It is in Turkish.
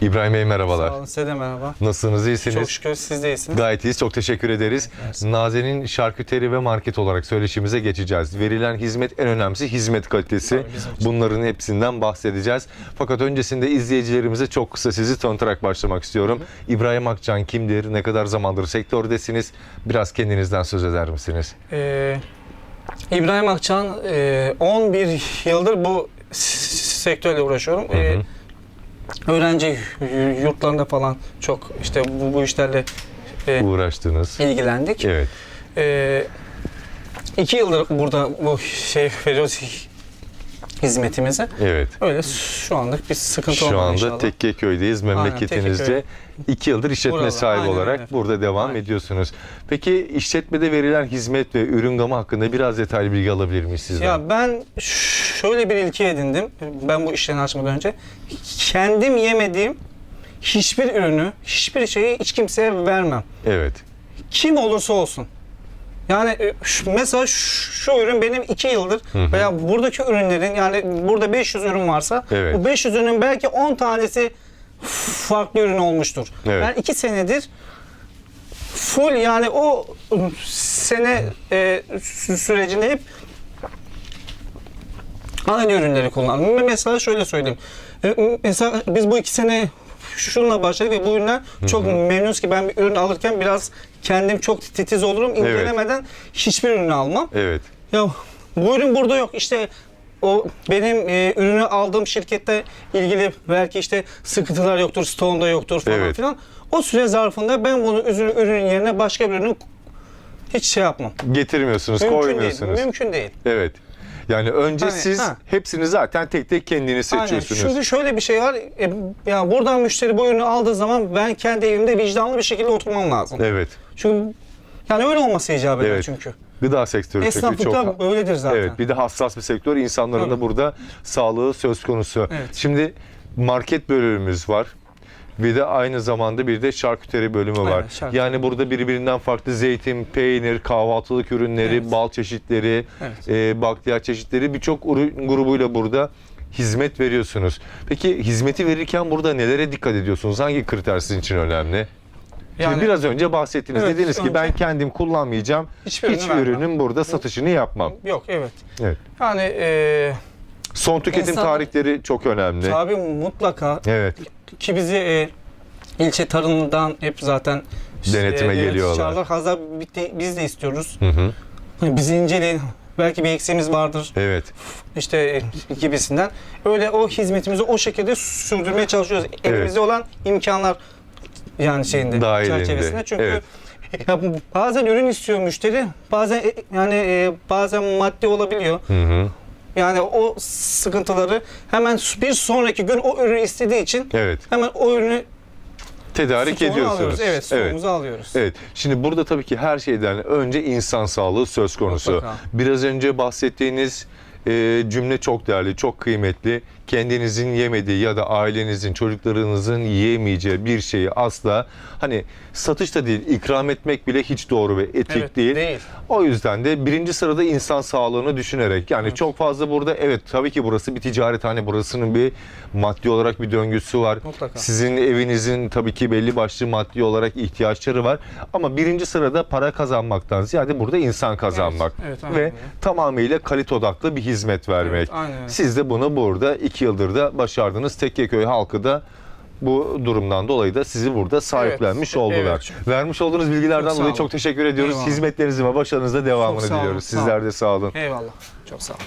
İbrahim Bey merhabalar. Sağ olun, size de merhaba. Nasılsınız? iyisiniz? Çok şükür siz de iyisiniz. Gayet iyiyiz. Çok teşekkür ederiz. Mersi. Nazen'in şarküteri ve market olarak söyleşimize geçeceğiz. Verilen hizmet en önemlisi hizmet kalitesi. Tabii. Bunların hepsinden bahsedeceğiz. Fakat öncesinde izleyicilerimize çok kısa sizi tanıtarak başlamak istiyorum. İbrahim Akcan kimdir? Ne kadar zamandır sektördesiniz? Biraz kendinizden söz eder misiniz? Ee, İbrahim Akçan, e, 11 yıldır bu sektörle uğraşıyorum. Ee, hı. Öğrenci yurtlarında falan çok işte bu, bu işlerle e, Uğraştınız. ilgilendik. Evet. Ee, iki yıldır burada bu şey veriyoruz hizmetimizi. Evet. Öyle şu anlık bir sıkıntı Şu anda inşallah. Tekkeköy'deyiz. Memleketinizde Tekkeköy. iki yıldır işletme Burada, sahibi aynen olarak öyle. burada devam Aynen. ediyorsunuz. Peki işletmede verilen hizmet ve ürün gamı hakkında biraz detaylı bilgi alabilir miyiz sizden? Ya ben şöyle bir ilke edindim. Ben bu işlerini açmadan önce. Kendim yemediğim hiçbir ürünü, hiçbir şeyi hiç kimseye vermem. Evet. Kim olursa olsun. Yani e, şu- mesela şu, şu ürün benim iki yıldır hı. veya buradaki ürünlerin yani burada 500 ürün varsa Evet. bu 500 ürünün belki 10 tanesi farklı ürün olmuştur. Evet. Ben iki senedir full yani o sene e, sü- sürecinde hep aynı ürünleri kullandım. Mesela şöyle söyleyeyim. E, Mesela biz bu iki sene şununla başladık ve bu ürünler çok memnunuz ki ben bir ürün alırken biraz kendim çok titiz olurum. İncelemeden hiçbir ürünü almam. Evet. Ya bu ürün burada yok. İşte o benim e, ürünü aldığım şirkette ilgili belki işte sıkıntılar yoktur, stoğunda yoktur falan Evet. filan. O süre zarfında ben bunu ürün, ürünün yerine başka bir ürünü hiç şey yapmam. Getirmiyorsunuz, Mümkün değil. koymuyorsunuz. Mümkün değil. Evet. Yani önce Hani, siz ha. hepsini zaten tek tek kendiniz Aynen. seçiyorsunuz. Çünkü şöyle bir şey var. E, ya buradan müşteri bu ürünü aldığı zaman ben kendi evimde vicdanlı bir şekilde oturmam lazım. Evet. Çünkü yani öyle olması icap eder Evet. çünkü. Gıda sektörü çünkü çok Esnaflıkta öyledir zaten. Evet, bir de hassas bir sektör. İnsanların da Tabii. burada sağlığı söz konusu. Evet. Şimdi market bölümümüz var. Bir de aynı zamanda bir de şarküteri bölümü var. Aynen, şarküteri. Yani burada birbirinden farklı zeytin, peynir, kahvaltılık ürünleri, Evet. bal çeşitleri, Evet. e, bakliyat çeşitleri birçok ürün grubuyla burada hizmet veriyorsunuz. Peki hizmeti verirken burada nelere dikkat ediyorsunuz? Hangi kriter sizin için önemli? Şimdi Yani- biraz önce bahsettiniz. Evet, Dediniz ki önce- ben kendim kullanmayacağım. Hiçbir Hiç ürünü vermem. ürünün burada satışını yapmam. Yok evet. Evet. Yani e, Son tüketim İnsan- tarihleri çok önemli. tabii mutlaka Evet. Ki bizi e, ilçe tarımından hep zaten Denetime evet, geliyorlar. çağırdılar. Hazır bitti- biz de istiyoruz. Hı hı. Hani Bizi inceleyin. Belki bir eksiğimiz vardır. Evet. işte e, gibisinden. Öyle o hizmetimizi o şekilde sürdürmeye çalışıyoruz. Elimizde olan imkanlar yani şeyinde Dahilinde, çerçevesinde. Çünkü evet. ya bu- bazen ürün istiyor müşteri. Bazen e, yani e, bazen maddi olabiliyor. Hı hı. Yani o sıkıntıları hemen bir sonraki gün o ürünü istediği için Evet. hemen o ürünü Tedarik stoğunu ediyorsunuz. alıyoruz. Evet, stoğumuzu alıyoruz. Evet. Şimdi burada tabii ki her şeyden önce insan sağlığı söz konusu. Mutlaka. Biraz önce bahsettiğiniz e, cümle çok değerli, çok kıymetli. Kendinizin yemediği ya da ailenizin, çocuklarınızın yiyemeyeceği bir şeyi asla hani satışta değil, ikram etmek bile hiç doğru ve etik Evet, değil. değil. O yüzden de birinci sırada insan sağlığını düşünerek yani çok fazla burada evet tabii ki burası bir ticarethane burasının bir maddi olarak bir döngüsü var. Mutlaka. Sizin evinizin tabii ki belli başlı maddi olarak ihtiyaçları var ama birinci sırada para kazanmaktan ziyade burada insan kazanmak evet, aynen ve öyle. tamamıyla kalite odaklı bir hizmet vermek. Aynen öyle. Siz de bunu burada iki yıldır da başardınız. Tekkeköy halkı da bu durumdan dolayı da sizi burada sahiplenmiş Evet, oldular. evet. Vermiş olduğunuz bilgilerden Çok dolayı çok teşekkür ediyoruz. Eyvallah. Hizmetlerinizin ve başarınızda devamını diliyoruz. Sizler de sağ olun. Eyvallah. Çok sağ olun.